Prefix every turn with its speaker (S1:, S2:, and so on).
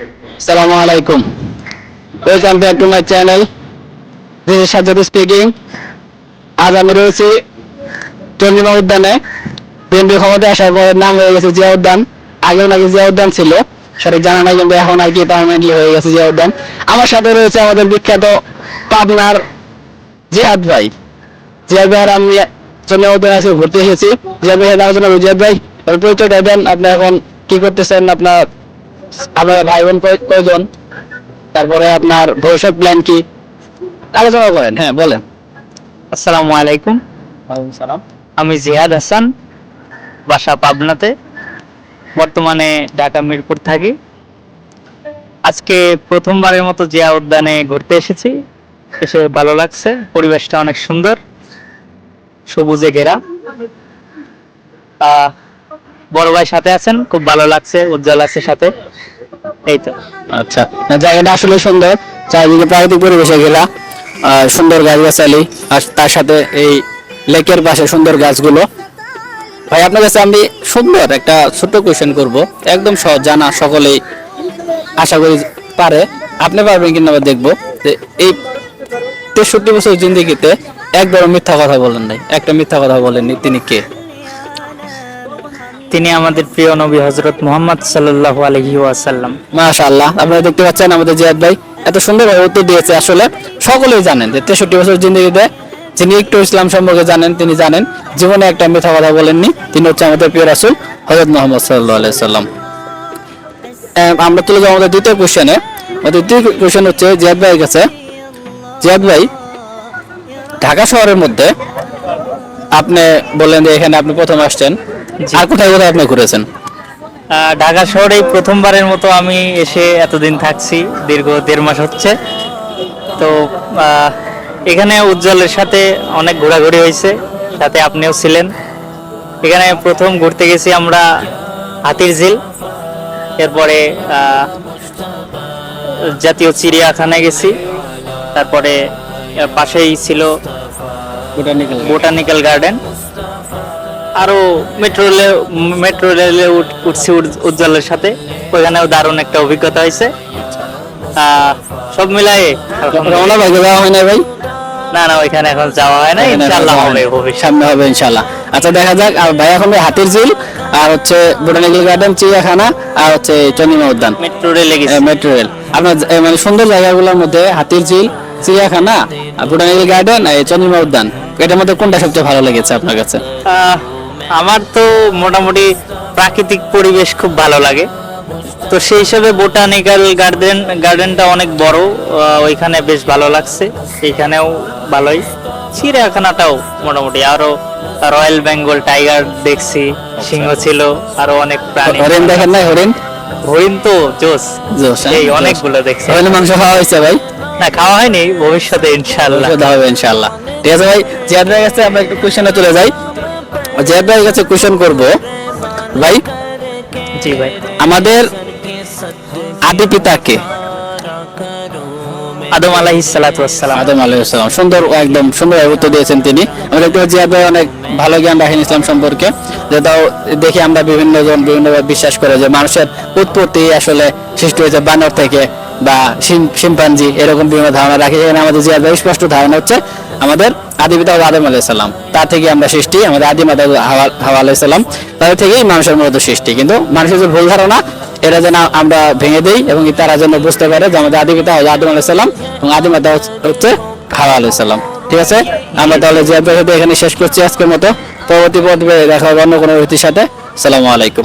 S1: আসসালামু আলাইকুম। Welcome back to my channel this is Sajjad speaking আজ আমি রয়েছি চন্দ্রিমা উদ্যানে। বিএনপি ক্ষমতায় আসার পরে নাম হয়ে গেছে জিয়া উদ্যান। আগেও নাকি জিয়া উদ্যান ছিল। সঠিক জানা নাই কিন্তু এখন আর কি পার্মানেন্টলি হয়ে গেছে জিয়া উদ্যান। আমার সাথে রয়েছে আমাদের বিখ্যাত পাবনার জিহাদ ভাই। জিয়াদ ভাই, আর আমি চন্দ্রিমা উদ্যানে আজকে ঘুরতে এসেছি জিয়াদ ভাই সাথে আলোচনা জিয়াদ ভাই পরিচয়টা দেন, আপনি এখন কি করতেছেন, আপনার আপনার ভাই বোন কয়জন? তারপরে আপনার ভবিষ্যৎ প্ল্যান কি? আলোচনা করেন হ্যাঁ বলেন।
S2: আসসালামু আলাইকুম।
S1: সালাম।
S2: আমি জিহাদ হাসান বাসা পাবনাতে। বর্তমানে ঢাকা মিরপুর থাকি। আজকে প্রথমবারের মতো জিয়া উদ্যানে ঘুরতে এসেছি। এসে ভালো লাগছে পরিবেশটা অনেক সুন্দর সবুজে ঘেরা। আহ, বড় ভাই সাথে আছেন, খুব ভালো লাগছে, উজ্জ্বল আছে সাথে। এই তো।
S1: আচ্ছা জায়গাটা আসলে সুন্দর, চারিদিকে প্রাকৃতিক পরিবেশে আর সুন্দর গাছ গাছালি আর তার সাথে এই লেকের পাশে সুন্দর গাছগুলো। ভাই, আপনার কাছে আমি সুন্দর একটা ছোট্ট কোয়েশ্চেন করব। একদম সহজ, জানা, সকলেই আশা করি পারে। আপনি পারবেন কিনা আবার দেখব। যে এই তেষট্টি বছর জিন্দিগিতে একবারও মিথ্যা কথা বলেন নাই। একটা মিথ্যা কথা বলেননি তিনি কে?
S2: তিনি আমাদের প্রিয় নবী হজরত মোহাম্মদ সাল্লাল্লাহু আলহি ওয়াসাল্লাম।
S1: মাশাআল্লাহ, আপনারা দেখতে পাচ্ছেন আমাদের জিয়াদ ভাই এত সুন্দরভাবে উত্তর দিয়েছে। আসলে সকলেই জানেন যে তেষট্টি বছর জিন্দগিতে যিনি একটু ইসলাম সম্পর্কে জানেন, তিনি জানেন, জীবনে একটা মিথ্যা কথা বলেননি। তিনি হচ্ছে আমাদের প্রিয় রাসূল হযরত মুহাম্মদ সাল্লাল্লাহু আলাইহি সাল্লাম আমরা তুলে যাব আমাদের দ্বিতীয় কোশ্চেনে আমাদের দ্বিতীয় কোশ্চেন হচ্ছে, জিয়াদ ভাইয়ের কাছে। জিয়াদ ভাই, ঢাকা শহরের মধ্যে আপনি বললেন যে এখানে আপনি প্রথম আসছেন। আর কোথায় কোথায় আপনি ঘুরেছেন?
S2: ঢাকা শহরে এই প্রথমবারের মতো আমি এসে এতদিন থাকছি দীর্ঘ দেড় মাস হচ্ছে। তো এখানে উজ্জ্বলের সাথে অনেক ঘোরাঘুরি হয়েছে সাথে আপনিও ছিলেন। এখানে প্রথম ঘুরতে গেছি আমরা হাতির ঝিল। এরপরে জাতীয় চিড়িয়াখানায় গেছি। তারপরে এর পাশেই ছিল
S1: বোটানিক্যাল
S2: বোটানিক্যাল গার্ডেন। আরও মেট্রো রেলে মেট্রো রেলে উঠ- উঠছি উজ্জ্বলের সাথে। ওইখানেও দারুণ একটা অভিজ্ঞতা হয়েছে। সব মিলাই
S1: রওনা ভাই যাওয়া হয় না ভাই?
S2: না না ওইখানে এখন যাওয়া হয় না
S1: এখানে
S2: ইনশাল্লাহ হবে
S1: সামনে হবে ইনশাল্লাহ আচ্ছা দেখা যাক। আর ভাই এখন হাতির ঝিল আর হচ্ছে বোটানিক্যাল গার্ডেন চিড়িয়াখানা আর হচ্ছে চন্দ্রিমা উদ্যান।
S2: মেট্রো রেলে গেছি।
S1: মেট্রো রেল আপনার মানে সুন্দর জায়গাগুলোর মধ্যে হাতির ঝিল চিড়িয়াখানা বোটানিক্যাল গার্ডেন চন্দ্রিমা উদ্যান। এটার মধ্যে কোনটা সবচেয়ে ভালো লেগেছে আপনার কাছে?
S2: আমার তো মোটামুটি প্রাকৃতিক পরিবেশ খুব ভালো লাগে। তো সেই হিসাবে বোটানিক্যাল গার্ডেন গার্ডেনটা অনেক বড় ওইখানে বেশ ভালো লাগছে। এইখানেও ভালোই। চিড়িয়াখানাটাও মোটামুটি আরও রয়্যাল বেঙ্গল টাইগার দেখছি সিংহ ছিল আরও অনেক প্রাণী।
S1: হরিণ দেখেন নাই হরিণ?
S2: হরিণ তো জোস।
S1: জোস, হ্যাঁ?
S2: এই অনেকগুলো দেখছি।
S1: হরিণের মাংস খাওয়া হয়েছে ভাই?
S2: না খাওয়া হয়নি ভবিষ্যতে ইনশাল্লাহ
S1: সেটা হবে ইনশাআল্লাহ। ঠিক আছে ভাই জিয়াদ ভাইয়ের কাছে আমরা একটু কোশ্চেনে চলে যাই। জিয়াদ ভাইয়ের কাছে কোশ্চেন করব। ভাই
S2: জি ভাই।
S1: আমাদের আদি পিতা কে
S2: আদম আলাইহিস সালাতু ওয়াসসালাম
S1: আদম আলাইহিসসালাম সুন্দর একদম সুন্দর উত্তর দিয়েছেন তিনি। আমরা দেখতে পাচ্ছি ভাই অনেক ভালো জ্ঞান রাখেন ইসলাম সম্পর্কে। যেটাও দেখি আমরা বিভিন্ন জন বিভিন্নভাবে বিশ্বাস করে যে মানুষের উৎপত্তি আসলে সৃষ্টি হয়েছে বানর থেকে বা শিম- শিম্পাঞ্জি এরকম বিভিন্ন ধারণা রাখি। এখানে আমাদের জিয়াদ ভাই স্পষ্ট ধারণা হচ্ছে আমাদের আদি পিতা আদম আলাইসাল্লাম তার থেকে আমরা সৃষ্টি, আমাদের আদি মাতা হলো হাওয়া আলাইসাল্লাম তাদের থেকেই মানুষের মূলত সৃষ্টি। কিন্তু মানুষের যে ভুল ধারণা, এটা যেন আমরা ভেঙে দিই এবং তারা যেন বুঝতে পারে যে আমাদের আদি পিতা হলো আদম আলাইসাল্লাম এবং আদি মাতা হচ্ছে- হচ্ছে হাওয়া আলাইসাল্লাম ঠিক আছে? আমরা তাহলে যে সাথে এখানে শেষ করছি আজকের মতো। পরবর্তী পর্বে দেখা হবে অন্য কোনো ব্যক্তির সাথে। সালামু আলাইকুম।